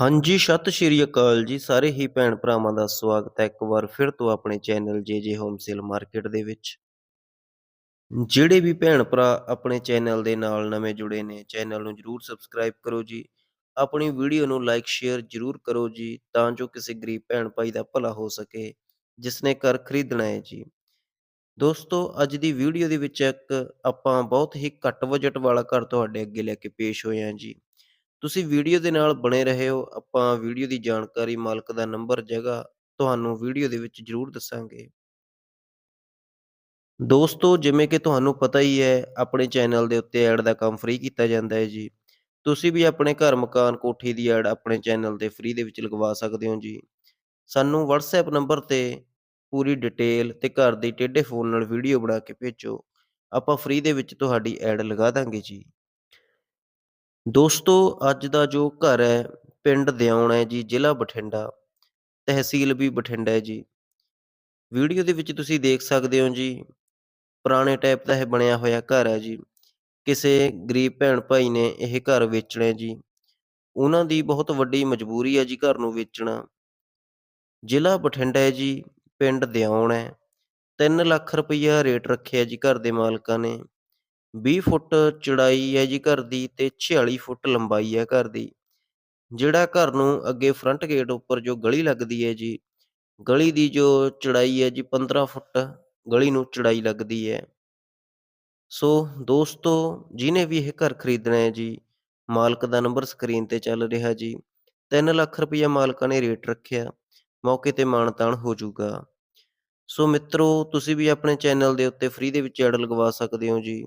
ਹਾਂਜੀ, ਸਤਿ ਸ਼੍ਰੀ ਅਕਾਲ ਜੀ ਸਾਰੇ ਹੀ ਭੈਣ-ਭਰਾਵਾਂ ਦਾ ਸਵਾਗਤ ਹੈ ਇੱਕ ਵਾਰ ਫਿਰ ਤੋਂ ਆਪਣੇ channel JJ home sale market ਦੇ ਵਿੱਚ। ਜਿਹੜੇ ਵੀ ਭੈਣ-ਭਰਾ ਆਪਣੇ ਚੈਨਲ ਦੇ ਨਾਲ ਨਵੇਂ ਜੁੜੇ ਨੇ, ਚੈਨਲ ਨੂੰ ਜਰੂਰ ਸਬਸਕ੍ਰਾਈਬ ਕਰੋ ਜੀ। ਆਪਣੀ ਵੀਡੀਓ ਨੂੰ ਲਾਈਕ, ਸ਼ੇਅਰ ਜ਼ਰੂਰ ਕਰੋ ਜੀ, ਤਾਂ ਜੋ ਕਿਸੇ ਗਰੀਬ ਭੈਣ-ਭਾਈ ਦਾ ਭਲਾ ਹੋ ਸਕੇ, ਜਿਸ ਨੇ ਘਰ ਖਰੀਦਣਾ ਹੈ ਜੀ। ਦੋਸਤੋ, ਅੱਜ ਦੀ ਵੀਡੀਓ ਦੇ ਵਿੱਚ ਇੱਕ ਆਪਾਂ ਬਹੁਤ ਹੀ ਘੱਟ ਬਜਟ ਵਾਲਾ ਘਰ ਤੁਹਾਡੇ ਅੱਗੇ ਲੈ ਕੇ ਪੇਸ਼ ਹੋਏ ਹਾਂ ਜੀ। ਤੁਸੀਂ ਵੀਡੀਓ ਦੇ ਨਾਲ ਬਣੇ ਰਹੇ ਹੋ ਆਪਾਂ ਵੀਡੀਓ ਦੀ ਜਾਣਕਾਰੀ, ਮਾਲਕ ਦਾ ਨੰਬਰ, ਜਗ੍ਹਾ ਤੁਹਾਨੂੰ ਵੀਡੀਓ ਦੇ ਵਿੱਚ ਜ਼ਰੂਰ ਦੱਸਾਂਗੇ। ਦੋਸਤੋ, ਜਿਵੇਂ ਕਿ ਤੁਹਾਨੂੰ ਪਤਾ ਹੀ ਹੈ, ਆਪਣੇ ਚੈਨਲ ਦੇ ਉੱਤੇ ਐਡ ਦਾ ਕੰਮ ਫ੍ਰੀ ਕੀਤਾ ਜਾਂਦਾ ਹੈ ਜੀ। ਤੁਸੀਂ ਵੀ ਆਪਣੇ ਘਰ, ਮਕਾਨ, ਕੋਠੀ ਦੀ ਐਡ ਆਪਣੇ ਚੈਨਲ ਤੇ ਫ੍ਰੀ ਦੇ ਵਿੱਚ ਲਗਵਾ ਸਕਦੇ ਹੋ ਜੀ। ਸਾਨੂੰ WhatsApp ਨੰਬਰ ਤੇ ਪੂਰੀ ਡਿਟੇਲ ਤੇ ਘਰ ਦੀ ਟੇਢੇ ਫੋਨ ਨਾਲ ਵੀਡੀਓ ਬਣਾ ਕੇ ਭੇਜੋ, ਆਪਾਂ ਫ੍ਰੀ ਦੇ ਵਿੱਚ ਤੁਹਾਡੀ ਐਡ ਲਗਾ ਦਾਂਗੇ ਜੀ। ਦੋਸਤੋ, ਅੱਜ ਦਾ ਜੋ ਘਰ ਹੈ, ਪਿੰਡ ਦਿਉਣ ਹੈ ਜੀ, ਜ਼ਿਲ੍ਹਾ ਬਠਿੰਡਾ, ਤਹਿਸੀਲ ਵੀ ਬਠਿੰਡਾ ਹੈ ਜੀ। ਵੀਡੀਓ ਦੇ ਵਿੱਚ ਤੁਸੀਂ ਦੇਖ ਸਕਦੇ ਹੋ ਜੀ, ਪੁਰਾਣੇ ਟਾਈਪ ਦਾ ਇਹ ਬਣਿਆ ਹੋਇਆ ਘਰ ਹੈ ਜੀ। ਕਿਸੇ ਗਰੀਬ ਭੈਣ-ਭਾਈ ਨੇ ਇਹ ਘਰ ਵੇਚਣਾ ਜੀ। ਉਹਨਾਂ ਦੀ ਬਹੁਤ ਵੱਡੀ ਮਜਬੂਰੀ ਹੈ ਜੀ ਘਰ ਨੂੰ ਵੇਚਣਾ। ਜ਼ਿਲ੍ਹਾ ਬਠਿੰਡਾ ਹੈ ਜੀ, ਪਿੰਡ ਦਿਉਣ ਹੈ। 3 ਲੱਖ ਰੁਪਈਆ ਰੇਟ ਰੱਖਿਆ ਜੀ ਘਰ ਦੇ ਮਾਲਕਾਂ ਨੇ। 20 ਫੁੱਟ ਚੌੜਾਈ ਹੈ ਜੀ ਘਰ ਦੀ ਤੇ 46 ਫੁੱਟ ਲੰਬਾਈ ਹੈ ਘਰ ਦੀ। ਜਿਹੜਾ ਘਰ ਨੂੰ ਅੱਗੇ ਫਰੰਟ ਗੇਟ ਉੱਪਰ ਜੋ ਗਲੀ ਲੱਗਦੀ ਹੈ ਜੀ, ਗਲੀ ਦੀ ਜੋ ਚੌੜਾਈ ਹੈ ਜੀ 15 ਫੁੱਟ ਗਲੀ ਨੂੰ ਚੌੜਾਈ ਲੱਗਦੀ ਹੈ। ਸੋ ਦੋਸਤੋ, ਜਿਹਨੇ ਵੀ ਇਹ ਘਰ ਖਰੀਦਣਾ ਹੈ ਜੀ, ਮਾਲਕ ਦਾ ਨੰਬਰ ਸਕਰੀਨ ਤੇ ਚੱਲ ਰਿਹਾ ਜੀ। 3 ਲੱਖ ਰੁਪਈਆ ਮਾਲਕਾਂ ਨੇ ਰੇਟ ਰੱਖਿਆ, ਮੌਕੇ ਤੇ ਮਾਣ-ਤਾਣ ਹੋ ਜਾਊਗਾ। ਸੋ ਮਿੱਤਰੋ, ਤੁਸੀਂ ਵੀ ਆਪਣੇ ਚੈਨਲ ਦੇ ਉੱਤੇ ਫ੍ਰੀ ਦੇ ਵਿੱਚ ਐਡ ਲਗਵਾ ਸਕਦੇ ਹੋ ਜੀ।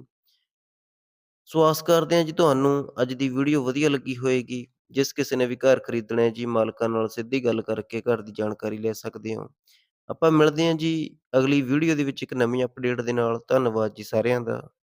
ਸੋ ਆਸ ਕਰਦੇ ਹਾਂ ਜੀ ਤੁਹਾਨੂੰ ਅੱਜ ਦੀ ਵੀਡੀਓ ਵਧੀਆ ਲੱਗੀ ਹੋਏਗੀ। ਜਿਸ ਕਿਸੇ ਨੇ ਵੀ ਘਰ ਖਰੀਦਣਾ ਹੈ ਜੀ, ਮਾਲਕਾਂ ਨਾਲ ਸਿੱਧੀ ਗੱਲ ਕਰਕੇ ਘਰ ਦੀ ਜਾਣਕਾਰੀ ਲੈ ਸਕਦੇ ਹੋ। ਆਪਾਂ ਮਿਲਦੇ ਹਾਂ ਜੀ ਅਗਲੀ ਵੀਡੀਓ ਦੇ ਵਿੱਚ ਇੱਕ ਨਵੀਂ ਅਪਡੇਟ ਦੇ ਨਾਲ। ਧੰਨਵਾਦ ਜੀ ਸਾਰਿਆਂ ਦਾ।